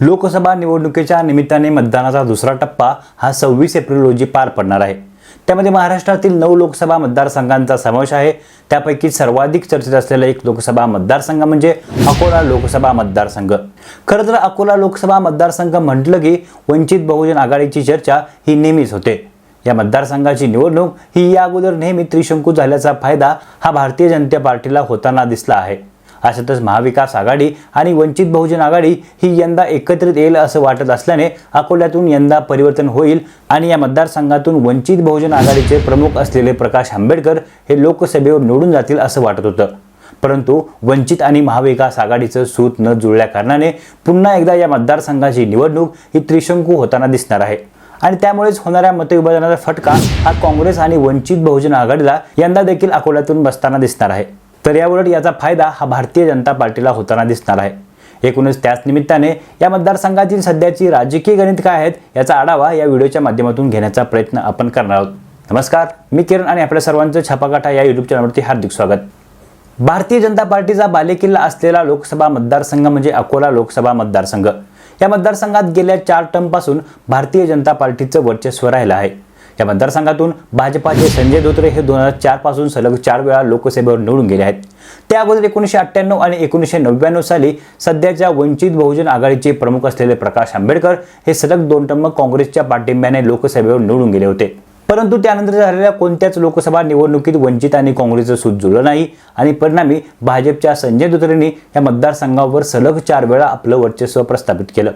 लोकसभा निवडणुकीच्या निमित्ताने मतदानाचा दुसरा टप्पा हा सव्वीस एप्रिल रोजी पार पडणार आहे. त्यामध्ये महाराष्ट्रातील नऊ लोकसभा मतदारसंघांचा समावेश आहे. त्यापैकी सर्वाधिक चर्चेत असलेला एक लोकसभा मतदारसंघ म्हणजे अकोला लोकसभा मतदारसंघ. खरं तर अकोला लोकसभा मतदारसंघ म्हटलं की वंचित बहुजन आघाडीची चर्चा ही नेहमीच होते. या मतदारसंघाची निवडणूक ही या अगोदर नेहमी त्रिशंकू झाल्याचा फायदा हा भारतीय जनता पार्टीला होताना दिसला आहे. अशातच महाविकास आघाडी आणि वंचित बहुजन आघाडी ही यंदा एकत्रित येईल असं वाटत असल्याने अकोल्यातून यंदा परिवर्तन होईल आणि या मतदारसंघातून वंचित बहुजन आघाडीचे प्रमुख असलेले प्रकाश आंबेडकर हे लोकसभेवर निवडून जातील असं वाटत होतं. परंतु वंचित आणि महाविकास आघाडीचं सूत न जुळल्या कारणाने पुन्हा एकदा या मतदारसंघाची निवडणूक ही त्रिशंकू होताना दिसणार आहे. आणि त्यामुळेच होणाऱ्या मतविभाजनाचा फटका हा काँग्रेस आणि वंचित बहुजन आघाडीला यंदा देखील अकोल्यातून बसताना दिसणार आहे. तर याउलट याचा फायदा हा भारतीय जनता पार्टीला होताना दिसणार आहे. एकूणच त्याच निमित्ताने या मतदारसंघातील सध्याची राजकीय गणित काय आहेत याचा आढावा या व्हिडिओच्या माध्यमातून घेण्याचा प्रयत्न आपण करणार आहोत. नमस्कार मी किरण आणि आपल्या सर्वांचं छापाकाठा या युट्यूब चॅनलवरती हार्दिक स्वागत. भारतीय जनता पार्टीचा बालेकिल्ला असलेला लोकसभा मतदारसंघ म्हणजे अकोला लोकसभा मतदारसंघ. या मतदारसंघात गेल्या चार टर्मपासून भारतीय जनता पार्टीचं वर्चस्व राहिलं आहे. या मतदारसंघातून भाजपाचे संजय धोत्रे हे दोन हजार चारपासून सलग चार वेळा लोकसभेवर निवडून गेले आहेत. त्या अगोदर एकोणीसशे अठ्ठ्याण्णव आणि एकोणीसशे नव्याण्णव साली सध्याच्या वंचित बहुजन आघाडीचे प्रमुख असलेले प्रकाश आंबेडकर हे सलग दोन टर्म काँग्रेसच्या पाठिंब्याने लोकसभेवर निवडून गेले होते. परंतु त्यानंतर झालेल्या कोणत्याच लोकसभा निवडणुकीत वंचित आणि काँग्रेसचं सूत जुळलं नाही आणि परिणामी भाजपच्या संजय धोत्रेंनी या मतदारसंघावर सलग चार वेळा आपलं वर्चस्व प्रस्थापित केलं.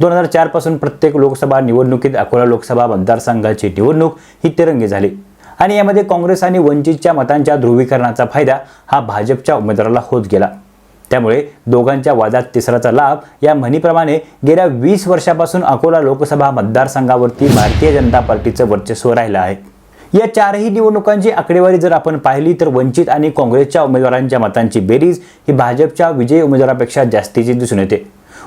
दोन हजार चारपासून प्रत्येक लोकसभा निवडणुकीत अकोला लोकसभा मतदारसंघाची निवडणूक ही तिरंगी झाली. आणि यामध्ये काँग्रेस आणि वंचितच्या मतांच्या ध्रुवीकरणाचा फायदा हा भाजपच्या उमेदवाराला होत गेला. त्यामुळे दोघांच्या वादात तिसराचा लाभ या म्हणीप्रमाणे गेल्या वीस वर्षापासून अकोला लोकसभा मतदारसंघावरती भारतीय जनता पार्टीचं वर्चस्व राहिलं आहे. या चारही निवडणुकांची आकडेवारी जर आपण पाहिली तर वंचित आणि काँग्रेसच्या उमेदवारांच्या मतांची बेरीज ही भाजपच्या विजयी उमेदवारापेक्षा जास्तीची दिसून येते.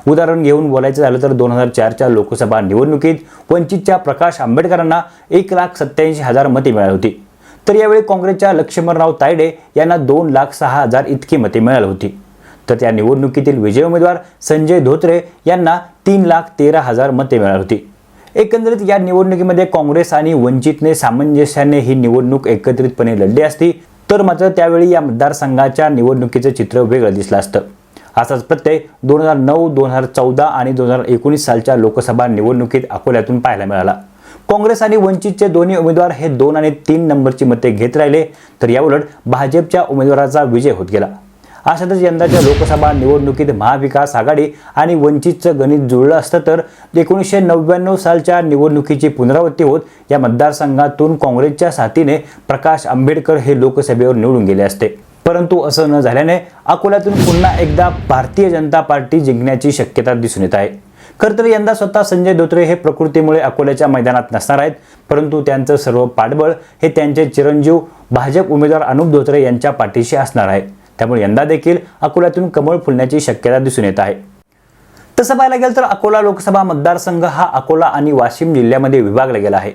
उदाहरण घेऊन बोलायचं झालं तर दोन हजार चारच्या लोकसभा निवडणुकीत वंचितच्या प्रकाश आंबेडकरांना एक लाख सत्याऐंशी हजार मते मिळाली होती. तर यावेळी काँग्रेसच्या लक्ष्मणराव तायडे यांना दोन लाख सहा हजार इतकी मते मिळाली होती. तर त्या निवडणुकीतील विजय उमेदवार संजय धोत्रे यांना तीन लाख तेरा हजार मते मिळाली होती. एकंदरीत या निवडणुकीमध्ये काँग्रेस आणि वंचितने सामंजस्याने ही निवडणूक एकत्रितपणे लढली असती तर मात्र त्यावेळी या मतदारसंघाच्या निवडणुकीचं चित्र वेगळं दिसलं असतं. असाच प्रत्यय दोन हजार नऊ दोन हजार चौदा आणि दोन हजार एकोणीस सालच्या लोकसभा निवडणुकीत अकोल्यातून पाहायला मिळाला. काँग्रेस आणि वंचितचे दोन्ही उमेदवार हे दोन आणि तीन नंबरची मते घेत राहिले तर याउलट भाजपच्या उमेदवाराचा विजय होत गेला. अशातच यंदाच्या लोकसभा निवडणुकीत महाविकास आघाडी आणि वंचितचं गणित जुळलं असतं तर एकोणीसशे नव्याण्णव सालच्या निवडणुकीची पुनरावृत्ती होत या मतदारसंघातून काँग्रेसच्या साथीने प्रकाश आंबेडकर हे लोकसभेवर निवडून गेले असते. परंतु असं न झाल्याने अकोल्यातून पुन्हा एकदा भारतीय जनता पार्टी जिंकण्याची शक्यता दिसून येत आहे. खरं तर यंदा स्वतः संजय धोत्रे हे प्रकृतीमुळे अकोल्याच्या मैदानात नसणार आहेत परंतु त्यांचं सर्व पाठबळ हे त्यांचे चिरंजीव भाजप उमेदवार अनुप धोत्रे यांच्या पाठीशी असणार आहे. त्यामुळे यंदा देखील अकोल्यातून कमळ फुलण्याची शक्यता दिसून येत आहे. तसं पाहायला गेलं तर अकोला लोकसभा मतदारसंघ हा अकोला आणि वाशिम जिल्ह्यामध्ये विभागला गेला आहे.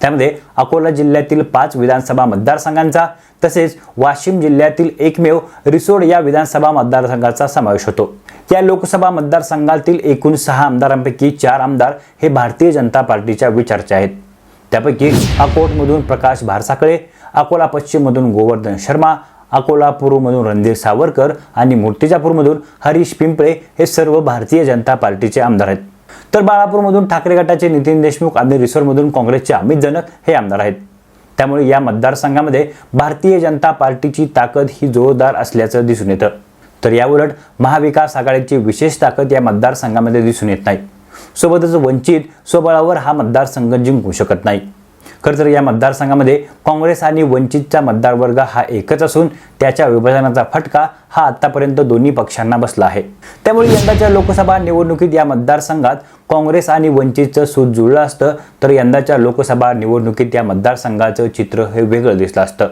त्यामध्ये अकोला जिल्ह्यातील पाच विधानसभा मतदारसंघांचा तसेच वाशिम जिल्ह्यातील एकमेव रिसोड या विधानसभा मतदारसंघाचा समावेश होतो. या लोकसभा मतदारसंघातील एकूण सहा आमदारांपैकी चार आमदार हे भारतीय जनता पार्टीच्या विचारचे आहेत. त्यापैकी अकोटमधून प्रकाश भारसाकळे अकोला पश्चिममधून गोवर्धन शर्मा अकोला पूर्वमधून रणधीर सावरकर आणि मूर्तिजापूरमधून हरीश पिंपळे हे सर्व भारतीय जनता पार्टीचे आमदार आहेत. तर बाळापूरमधून ठाकरे गटाचे नितीन देशमुख आणि रिसोडमधून काँग्रेसचे अमित जनक हे आमदार आहेत. त्यामुळे या मतदारसंघामध्ये भारतीय जनता पार्टीची ताकद ही जोरदार असल्याचं दिसून येतं. तर याउलट महाविकास आघाडीची विशेष ताकद या मतदारसंघामध्ये दिसून येत नाही. सोबतच वंचित स्वबळावर हा मतदारसंघ जिंकू शकत नाही. खरं तर या मतदारसंघामध्ये काँग्रेस आणि वंचितचा मतदारवर्ग हा एकच असून त्याच्या विभाजनाचा फटका हा आतापर्यंत दोन्ही पक्षांना बसला आहे. त्यामुळे यंदाच्या लोकसभा निवडणुकीत या मतदारसंघात काँग्रेस आणि वंचितचं सूत जुळलं असतं तर यंदाच्या लोकसभा निवडणुकीत या मतदारसंघाचं चित्र हे वेगळं दिसलं असतं.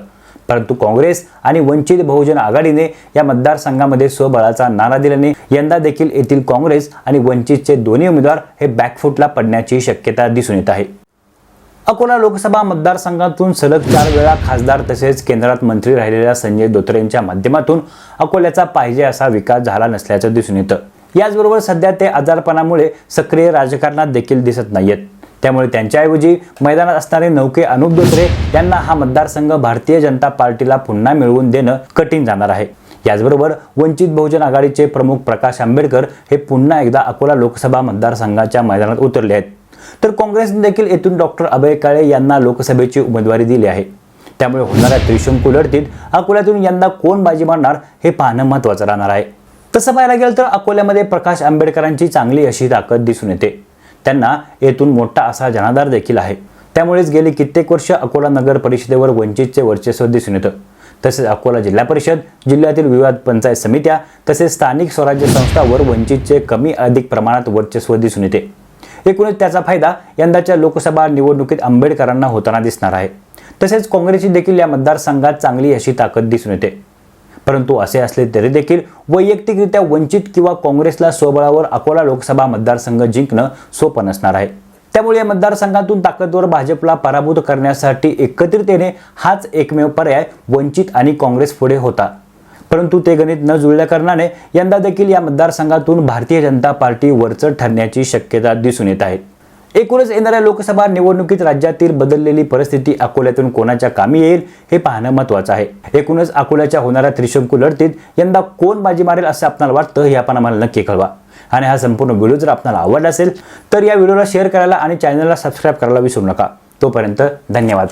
परंतु काँग्रेस आणि वंचित बहुजन आघाडीने या मतदारसंघामध्ये स्वबळाचा नारा दिल्याने यंदा देखील येथील काँग्रेस आणि वंचितचे दोन्ही उमेदवार हे बॅकफुटला पडण्याची शक्यता दिसून येत आहे. अकोला लोकसभा मतदारसंघातून सलग चार वेळा खासदार तसेच केंद्रात मंत्री राहिलेल्या संजय धोत्रेंच्या माध्यमातून अकोल्याचा पाहिजे असा विकास झाला नसल्याचं दिसून येतं. याचबरोबर सध्या ते आजारपणामुळे सक्रिय राजकारणात देखील दिसत नाहीयेत. त्यामुळे त्यांच्याऐवजी मैदानात असणारे नौके अनुप धोत्रे यांना हा मतदारसंघ भारतीय जनता पार्टीला पुन्हा मिळवून देणं कठीण जाणार आहे. याचबरोबर वंचित बहुजन आघाडीचे प्रमुख प्रकाश आंबेडकर हे पुन्हा एकदा अकोला लोकसभा मतदारसंघाच्या मैदानात उतरले आहेत. तर काँग्रेसने देखील येथून डॉक्टर अभय काळे यांना लोकसभेची उमेदवारी दिली आहे. त्यामुळे होणाऱ्या त्रिशंकू लढतीत अकोल्यातून यंदा कोण बाजी मारणार हे पाहणं महत्त्वाचं राहणार आहे. तसं पाहायला गेलं तर अकोल्यामध्ये प्रकाश आंबेडकरांची चांगली अशी ताकद दिसून येते. त्यांना येथून मोठा असा जनाधार देखील आहे. त्यामुळेच गेली कित्येक वर्ष अकोला नगर परिषदेवर वंचितचे वर्चस्व दिसून येतं. तसेच अकोला जिल्हा परिषद जिल्ह्यातील विवाद पंचायत समित्या तसेच स्थानिक स्वराज्य संस्थावर वंचितचे कमी अधिक प्रमाणात वर्चस्व दिसून येते. एकूणच त्याचा फायदा यंदाच्या लोकसभा निवडणुकीत आंबेडकरांना होताना दिसणार आहे. तसेच काँग्रेसची देखील या मतदारसंघात चांगली अशी ताकद दिसून येते. परंतु असे असले तरी देखील वैयक्तिकरित्या वंचित किंवा काँग्रेसला स्वबळावर अकोला लोकसभा मतदारसंघ जिंकणं सोपं नसणार आहे. त्यामुळे या मतदारसंघातून ताकदवर भाजपला पराभूत करण्यासाठी एकत्रिततेने हाच एकमेव पर्याय वंचित आणि काँग्रेस पुढे होता. परंतु ते गणित न जुळल्या कारणाने यंदा देखील या मतदारसंघातून भारतीय जनता पार्टी वरचढ ठरण्याची शक्यता दिसून येत आहे. एकूणच येणाऱ्या लोकसभा निवडणुकीत राज्यातील बदललेली परिस्थिती अकोल्यातून कोणाच्या कामी येईल हे पाहणं महत्त्वाचं आहे. एकूणच अकोल्याच्या होणाऱ्या त्रिशंकू लढतीत यंदा कोण बाजी मारेल असं आपल्याला वाटतं हे आपण आम्हाला नक्की कळवा. आणि हा संपूर्ण व्हिडिओ जर आपल्याला आवडला असेल तर या व्हिडिओला शेअर करायला आणि चॅनलला सबस्क्राईब करायला विसरू नका. तोपर्यंत धन्यवाद.